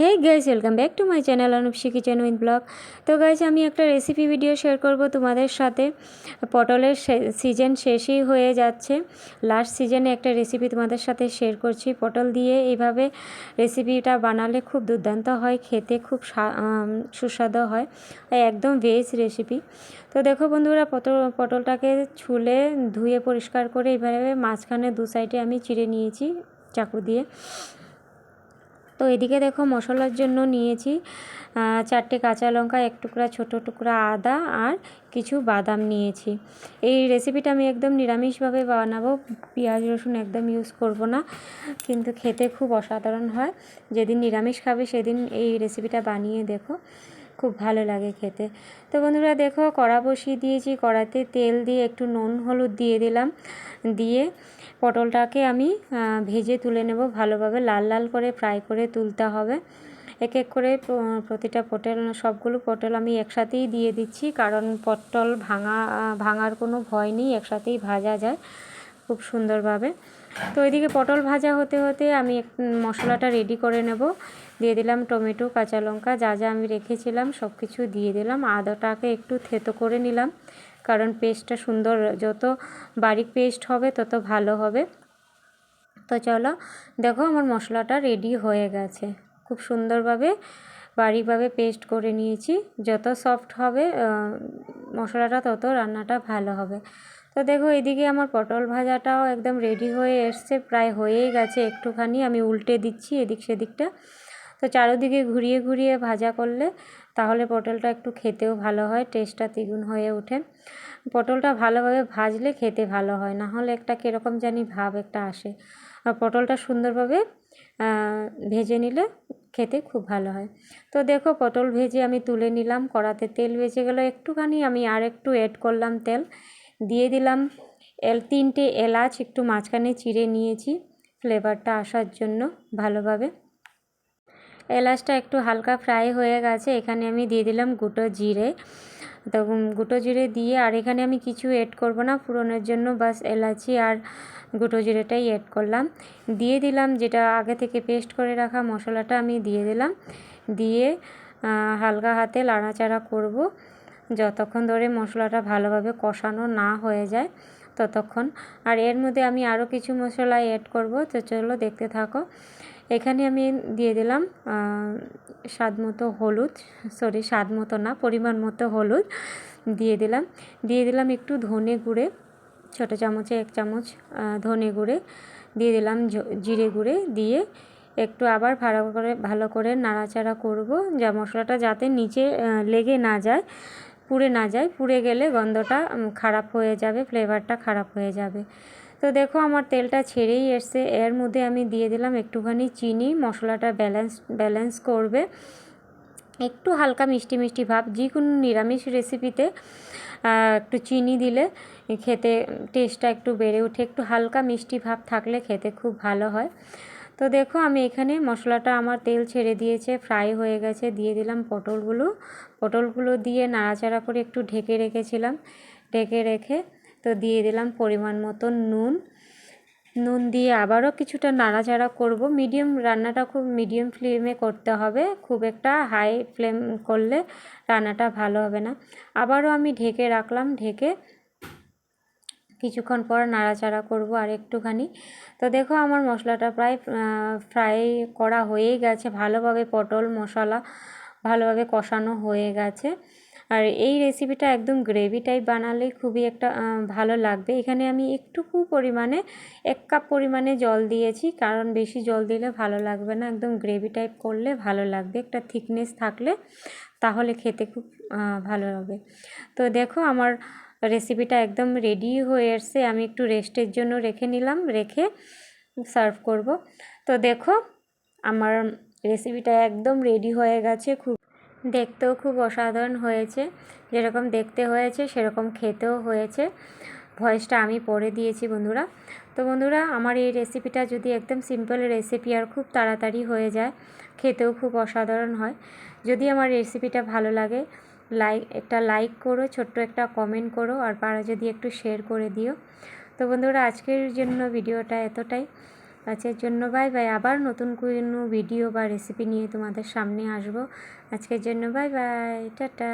Hey guys welcome back to my channel Anupsi kitchen with blog তো guys আমি একটা recipe video share করব তোমাদের সাথে। পটলের সিজন শেষই হয়ে যাচ্ছে। লাস্ট সিজনে একটা রেসিপি তোমাদের সাথে শেয়ার করছি। পটল দিয়ে এইভাবে রেসিপিটা বানালে খুব দুর্দান্ত হয়, খেতে খুব সুস্বাদু হয়। একদম ভেজ রেসিপি তো দেখো বন্ধুরা, পটল, পটলটাকে ছুলে ধুয়ে পরিষ্কার করে এইভাবে মাঝখানে দু সাইডে আমি চিড়ে নিয়েছি চাকু দিয়ে। তো এদিকে দেখো মশলার জন্য নিয়েছি চারটে কাঁচা লঙ্কা, এক টুকরা, ছোটো টুকরা আদা আর কিছু বাদাম নিয়েছি। এই রেসিপিটা আমি একদম নিরামিষভাবে বানাবো, পেঁয়াজ রসুন একদম ইউজ করব না, কিন্তু খেতে খুব অসাধারণ হয়। যেদিন নিরামিষ খাবে সেদিন এই রেসিপিটা বানিয়ে দেখো। খুব ভালো লাগে খেতে। তো বন্ধুরা দেখো কড়া বসিয়ে দিয়েছি, কড়াতে তেল দিয়ে একটু নুন, হলুদ দিয়ে দিলাম। দিয়ে পটলটাকে আমি ভেজে তুলে নেব ভালোভাবে, লাল লাল করে ফ্রাই করে তুলতে হবে। এক এক করে প্রতিটা পটল, সবগুলো পটল আমি একসাথেই দিয়ে দিচ্ছি, কারণ পটল ভাঙা, ভাঙার কোনো ভয় নেই, একসাথেই ভাজা যায় খুব সুন্দরভাবে। তো এদিকে পটল ভাজা হতে হতে আমি মশলাটা রেডি করে নেব। দিয়ে দিলাম টমেটো, কাঁচা লঙ্কা, যা যা আমি রেখেছিলাম সব কিছু দিয়ে দিলাম। আদাটাকে একটু থেতো করে নিলাম, কারণ পেস্টটা সুন্দর, যত বারিক পেস্ট হবে তত ভালো হবে। তো চলো, দেখো আমার মশলাটা রেডি হয়ে গেছে। খুব সুন্দরভাবে, বারিকভাবে পেস্ট করে নিয়েছি। যত সফট হবে মশলাটা তত রান্নাটা ভালো হবে। তো দেখো এদিকে আমার পটল ভাজাটাও একদম রেডি হয়ে এসছে, প্রায় হয়েই গেছে। একটুখানি আমি উল্টে দিচ্ছি এদিক সেদিকটা। তো চারিদিকে ঘুরিয়ে ঘুরিয়ে ভাজা করলে তাহলে পটলটা একটু খেতেও ভালো হয় টেস্টটা দ্বিগুণ হয়ে ওঠে। পটলটা ভালোভাবে ভাজলে খেতে ভালো হয়, না হলে একটা কীরকম জানি ভাব একটা আসে। আর পটলটা সুন্দরভাবে ভেজে নিলে খেতে খুব ভালো হয়। তো দেখো পটল ভেজে আমি তুলে নিলাম, কড়াতে তেল বেঁচে গেলো একটুখানি, আমি আর একটু অ্যাড করলাম তেল। দিয়ে দিলাম এল, তিনটে এলাচ, একটু মাঝখানে চিড়ে নিয়েছি ফ্লেভারটা আসার জন্য ভালোভাবে। এলাচটা একটু হালকা ফ্রাই হয়ে গেছে, এখানে আমি দিয়ে দিলাম গুঁটো জিরে। তো গুঁটো জিরে দিয়ে আর এখানে আমি কিছু এড করব না ফোড়নের জন্য বাস এলাচি আর গুঁটো জিরেটাই এড করলাম। দিয়ে দিলাম যেটা আগে থেকে পেস্ট করে রাখা মশলাটা আমি দিয়ে দিলাম। দিয়ে হালকা হাতে লাড়াচাড়া করব। যতক্ষণ ধরে মশলাটা ভালোভাবে কষানো না হয়ে যায়, ততক্ষণ। আর এর মধ্যে আমি আরও কিছু মশলা এড করব। তো চলো দেখতে থাকো। এখানে আমি দিয়ে দিলাম স্বাদ মতো হলুদ সরি স্বাদ মতো না, পরিমাণ মতো হলুদ দিয়ে দিলাম। দিয়ে দিলাম একটু ধনে গুঁড়ে, ছোটো চামচে এক চামচ ধনে গুঁড়ে। দিয়ে দিলাম জিরে গুঁড়ে দিয়ে একটু আবার ভালো করে ভালো করে নাড়াচাড়া করব, যা মশলাটা যাতে নিচে লেগে না যায়, পুড়ে না যায়, পুড়ে গেলে গন্ধটা খারাপ হয়ে যাবে ফ্লেভারটা খারাপ হয়ে যাবে। তো দেখো আমার তেলটা ছেড়েই এসছে। এর মধ্যে আমি দিয়ে দিলাম একটুখানি চিনি, মশলাটা ব্যালেন্স ব্যালেন্স করবে। একটু হালকা মিষ্টি মিষ্টি ভাব যে কোনো নিরামিষ রেসিপিতে একটু চিনি দিলে খেতে টেস্টটা একটু বেড়ে ওঠে। একটু হালকা মিষ্টি ভাব থাকলে খেতে খুব ভালো হয়। তো দেখো আমি এখানে মশলাটা আমার তেল ছেড়ে দিয়েছে ফ্রাই হয়ে গেছে। দিয়ে দিলাম পটলগুলো। পটলগুলো দিয়ে নাড়াচাড়া করে একটু ঢেকে রেখেছিলাম। ঢেকে রেখে তো দিয়ে দিলাম পরিমাণ মতো নুন। নুন দিয়ে আবারও কিছুটা নাড়াচাড়া করব। মিডিয়াম রান্নাটা খুব মিডিয়াম ফ্লেমে করতে হবে। খুব একটা হাই ফ্লেম করলে রান্নাটা ভালো হবে না। আবারও আমি ঢেকে রাখলাম। ঢেকে কিছুক্ষণ পর নাড়াচাড়া করব আর একটুখানি। তো দেখো আমার মশলাটা প্রায় ফ্রাই করা হয়েই গেছে। ভালোভাবে পটল মশলা ভালোভাবে কষানো হয়ে গেছে। আর এই রেসিপিটা একদম গ্রেভি টাইপ বানালে খুবই একটা ভালো লাগবে। এখানে আমি একটুকু পরিমাণে, এক কাপ পরিমাণে জল দিয়েছি, কারণ বেশি জল দিলে ভালো লাগবে না। একদম গ্রেভি টাইপ করলে ভালো লাগবে, একটা থিকনেস থাকলে তাহলে খেতে খুব ভালো হবে। তো দেখো আমার রেসিপিটা একদম রেডি হয়ে এসছে, আমি একটু রেস্টের জন্য রেখে নিলাম, রেখে সার্ভ করব। তো দেখো, আমার রেসিপিটা একদম রেডি হয়ে গেছে, খুব দেখতেও খুব অসাধারণ হয়েছে। যেরকম দেখতে হয়েছে, সেরকম খেতেও হয়েছে। ভয়েসটা আমি পরে দিয়েছি, বন্ধুরা। তো বন্ধুরা, আমার এই রেসিপিটা যদি একদম সিম্পল রেসিপি আর খুব তাড়াতাড়ি হয়ে যায়, খেতেও খুব অসাধারণ হয়। যদি আমার রেসিপিটা ভালো লাগে লাইক একটা লাইক করো, ছোট্ট একটা কমেন্ট করো, আর পারা যদি একটু শেয়ার করে দিও। তো বন্ধুরা, আজকের জন্য ভিডিওটা এতটাই। আজকের জন্য বাই বাই আবার নতুন কোনো ভিডিও বা রেসিপি নিয়ে তোমাদের সামনে আসব। আজকের জন্য বাই বাই টাটা।